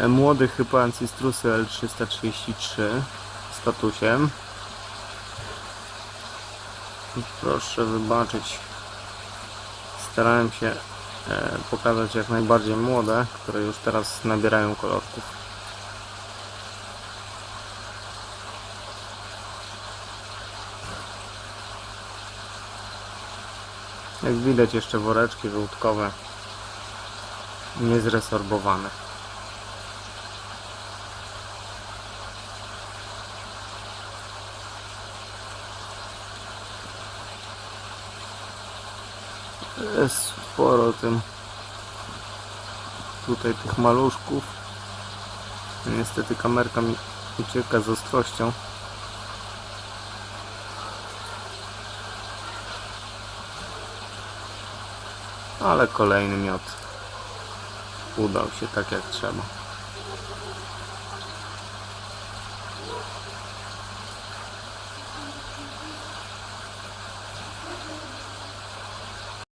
E, Młody Hypoancistrusy L333 statusem. Proszę wybaczyć. Starałem się e, pokazać jak najbardziej młode, które już teraz nabierają kolorków. Jak widać jeszcze woreczki żółtkowe niezresorbowane. Jest sporo tym tutaj tych maluszków. Niestety kamerka mi ucieka z ostrością. Ale kolejny miot udał się tak jak trzeba.